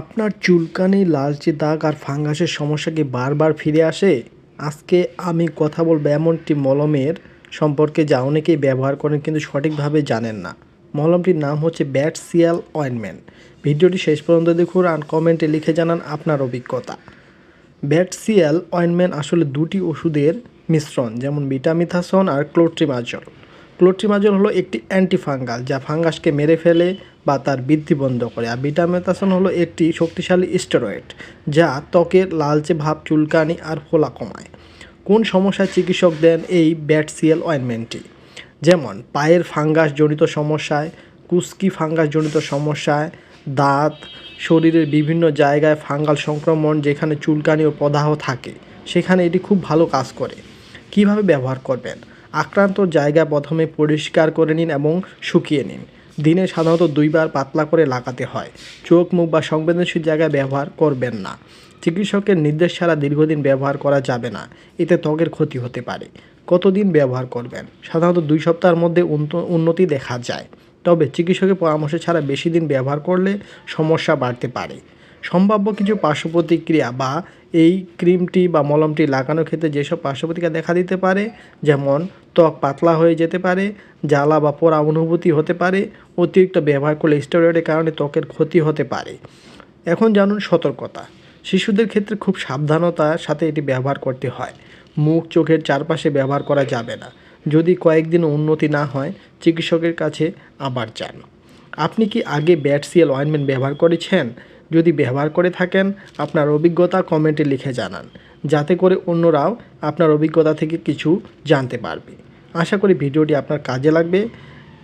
আপনার চুলকানি, লালচে দাগ আর ফাঙ্গাসের সমস্যা কি বারবার ফিরে আসে? আজকে আমি কথা বলব এমনটি মলমের সম্পর্কে যা অনেকেই ব্যবহার করেন কিন্তু সঠিকভাবে জানেন না। মলমটির নাম হচ্ছে ব্যাট সিয়াল অয়েনমেন্ট। ভিডিওটি শেষ পর্যন্ত দেখুন আর কমেন্টে লিখে জানান আপনার অভিজ্ঞতা। ব্যাট সিয়াল অয়েনমেন্ট আসলে দুটি ওষুধের মিশ্রণ, যেমন বিটামিথাসন আর ক্লোট্রিমাজল। ক্লোট্রিমাজল হলো একটি অ্যান্টিফাঙ্গাল যা ফাঙ্গাসকে মেরে ফেলে বা তার বৃদ্ধি বন্ধ করে। আর বিটামিথাসন হলো একটি শক্তিশালী স্টেরয়েড যা ত্বকের লালচে ভাব চুলকানি আর ফোলা কমায়। কোন সমস্যায় চিকিৎসক দেন এই ব্যাটসিয়াল অয়েনমেন্টটি? যেমন, পায়ের ফাঙ্গাস জনিত সমস্যায়, কুস্কি ফাঙ্গাস জনিত সমস্যায়, দাঁত, শরীরের বিভিন্ন জায়গায় ফাঙ্গাল সংক্রমণ যেখানে চুলকানি ও প্রদাহ থাকে, সেখানে এটি খুব ভালো কাজ করে। কীভাবে ব্যবহার করবেন? আক্রান্ত জায়গা প্রথমে পরিষ্কার করে নিন এবং শুকিয়ে নিন। দিনে সাধারণত দুইবার পাতলা করে লাগাতে হয়। চোখ, মুখ বা সংবেদনশীল জায়গায় ব্যবহার করবেন না। চিকিৎসকের নির্দেশ ছাড়া দীর্ঘদিন ব্যবহার করা যাবে না। এতে ত্বকের ক্ষতি হতে পারে। কতদিন ব্যবহার করবেন? সাধারণত দুই সপ্তাহের মধ্যে উন্নতি দেখা যায়। তবে চিকিৎসকের পরামর্শ ছাড়া বেশি দিন ব্যবহার করলে সমস্যা বাড়তে পারে। সম্ভাব্য কিছু পার্শ্ব প্রতিক্রিয়া বা এই ক্রিমটি বা মলমটি লাগানোর ক্ষেত্রে যেসব পার্শ্ব প্রতিক্রিয়া দেখা দিতে পারে, যেমন ত্বক পাতলা হয়ে যেতে পারে, জ্বালা বা পোড়া অনুভূতি হতে পারে, অতিরিক্ত ব্যবহার করলে স্টেরয়েডের কারণে ত্বকের ক্ষতি হতে পারে। এখন জানুন সতর্কতা। শিশুদের ক্ষেত্রে খুব সাবধানতার সাথে এটি ব্যবহার করতে হয়। মুখ, চোখের চারপাশে ব্যবহার করা যাবে না। যদি কয়েকদিন উন্নতি না হয়, চিকিৎসকের কাছে আবার যান। আপনি কি আগে ব্যাটসিয়াল অয়েনমেন্ট ব্যবহার করেছেন? যদি ব্যবহার করে থাকেন, আপনার অভিজ্ঞতা কমেন্টে লিখে জানান। যাতে করে অন্যরাও আপনার অভিজ্ঞতা থেকে কিছু জানতে পারবে। আশা করি ভিডিওটি আপনার কাজে লাগবে।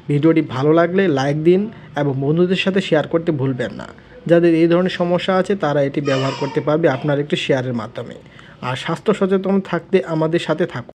ভিডিওটি ভালো লাগলে লাইক দিন এবং বন্ধুদের সাথে শেয়ার করতে ভুলবেন না। যাদের এই ধরনের সমস্যা আছে, তারা এটি ব্যবহার করতে পারবে আপনার একটি শেয়ারের মাধ্যমে। আর স্বাস্থ্য সচেতন থাকতে আমাদের সাথে থাকুন।